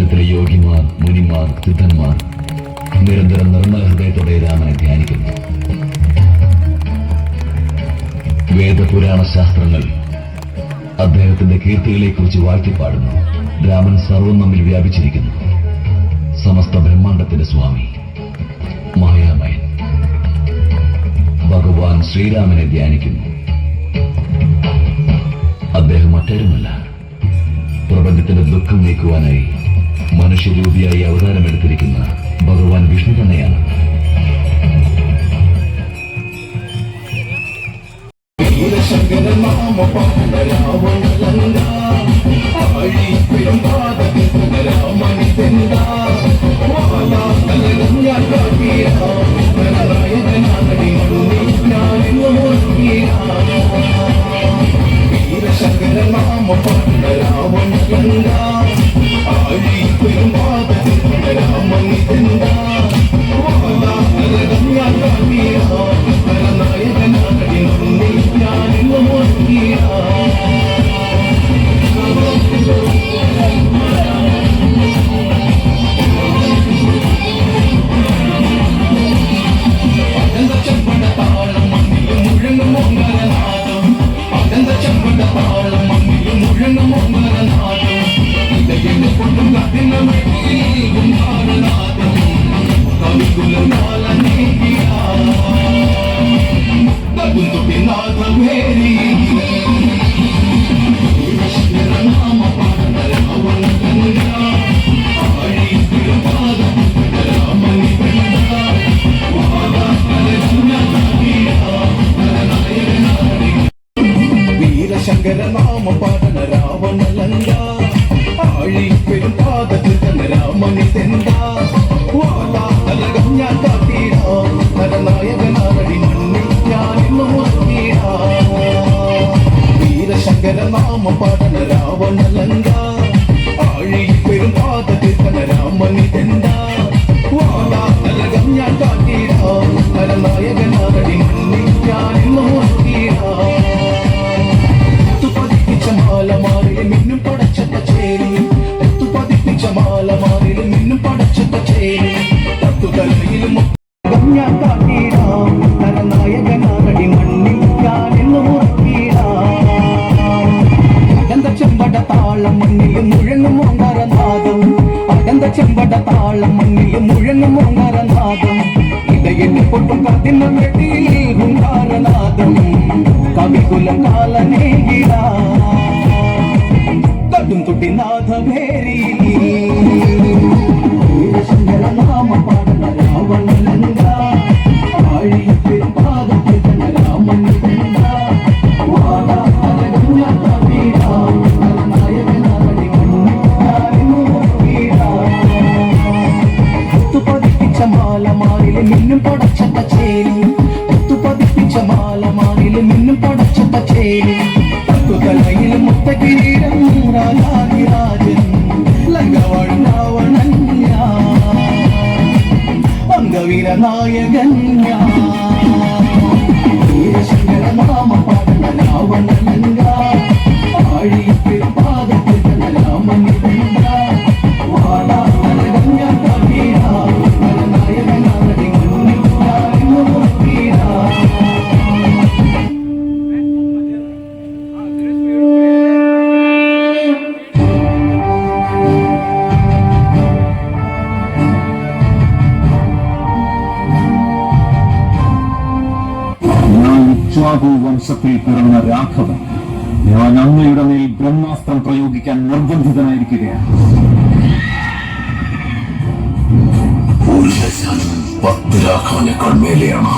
പ്രപഞ്ചത്തിലെ യോഗിമാർ മുനിമാർ സിദ്ധന്മാർ നിരന്തരം നിർമ്മല ഹൃദയത്തോടെ രാമനെ ധ്യാനിക്കുന്നു. വേദപുരാണ ശാസ്ത്രങ്ങൾ അദ്ദേഹത്തിന്റെ കീർത്തികളെക്കുറിച്ച് വാഴ്ത്തിപ്പാടുന്നു. രാമൻ സർവം നമ്മിൽ വ്യാപിച്ചിരിക്കുന്നു. സമസ്ത ബ്രഹ്മാണ്ടത്തിന്റെ സ്വാമി മായാമയൻ. ഭഗവാൻ ശ്രീരാമനെ ധ്യാനിക്കുന്നു. അദ്ദേഹം മറ്റാരുമല്ല. പ്രപഞ്ചത്തിന്റെ ദുഃഖം നീക്കുവാനായി മനുഷ്യരൂപിയായി അവതാരമെടുത്തിരിക്കുന്ന ഭഗവാൻ വിഷ്ണു തന്നെയാണ്. పాదవేరి నామ పాదవేరి శంకర నామ పాడన రావణలంగా രാവണലങ്ക ആഴി ചെമ്പട താളം മണ്ണിൽ മുഴങ്ങും ഓങ്കാരനാദം ഇടയിൽ പൊട്ടും കത്തിന വെട്ടിയിൽ ഹുങ്കാരനാദം കവികുലം കാലനേകിട കടും തുട്ടി നാഥഭേരി പതിപ്പിച്ച നിന്നും മിന്നും പടച്ചട്ട ചേരി. ഒത്തു പതിപ്പിച്ച മാലമാരിൽ മിന്നും പടച്ചട്ട ചേരി. തത്തുതലയിൽ മുത്തകിരീടം രാജാതിരാജൻ ലങ്കവാഴും അംഗവീര നായകൻ പാടന രാവണലങ്ക ഇക്ഷ്വാകു വംശത്തിൽ പിറന്ന രാഘവൻ. ഞാൻ അങ്ങയുടെ മേൽ ബ്രഹ്മാസ്ത്രം പ്രയോഗിക്കാൻ നിർബന്ധിതനായിരിക്കുകയാണ്. പത്ത് രാഘവനേക്കാൾ മേലെയാണ്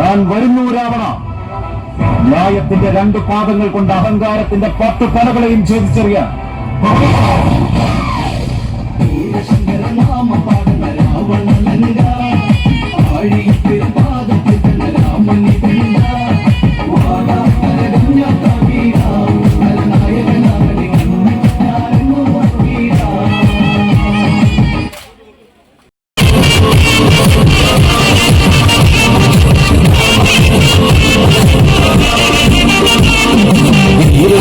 ഞാൻ വരുന്നു രാവണ. ന്യായത്തിന്റെ രണ്ട് പാദങ്ങൾ കൊണ്ട് അഹങ്കാരത്തിന്റെ പത്ത് തലകളെയും ഛേദിച്ചറിയാൻ.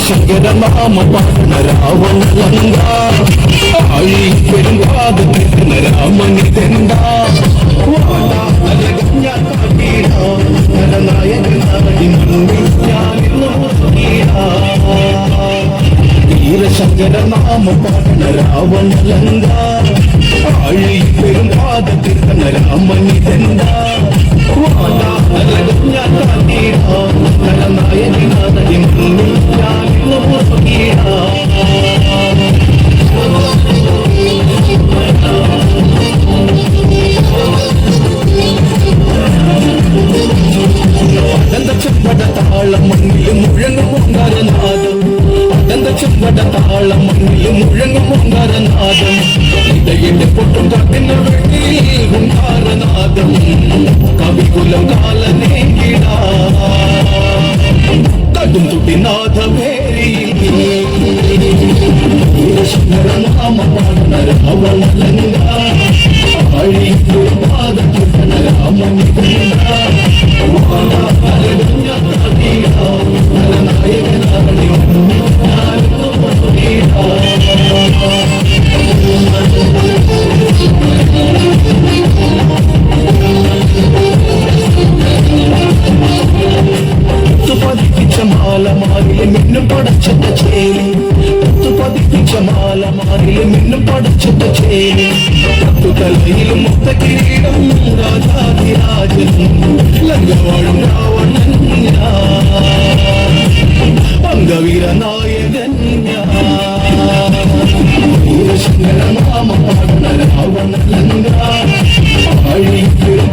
വീരശങ്കര നാമ പാടുന്ന രാവണലങ്ക. ആഴി പെരുങ്കാതുന്ന രാമനി തെണ്ട வாழி பெரும் பாதத்திற்கு ராமணி தெண்டா நலநாயகி நாதகி நான் போகிறா തലയിലും മൊത്ത കിരീടം രാജാതിരാജൻ ലങ്കവാഴും രാവണൻ അംഗവീര നായകൻ രാവണ ലങ്ക അഴിപ്പിടും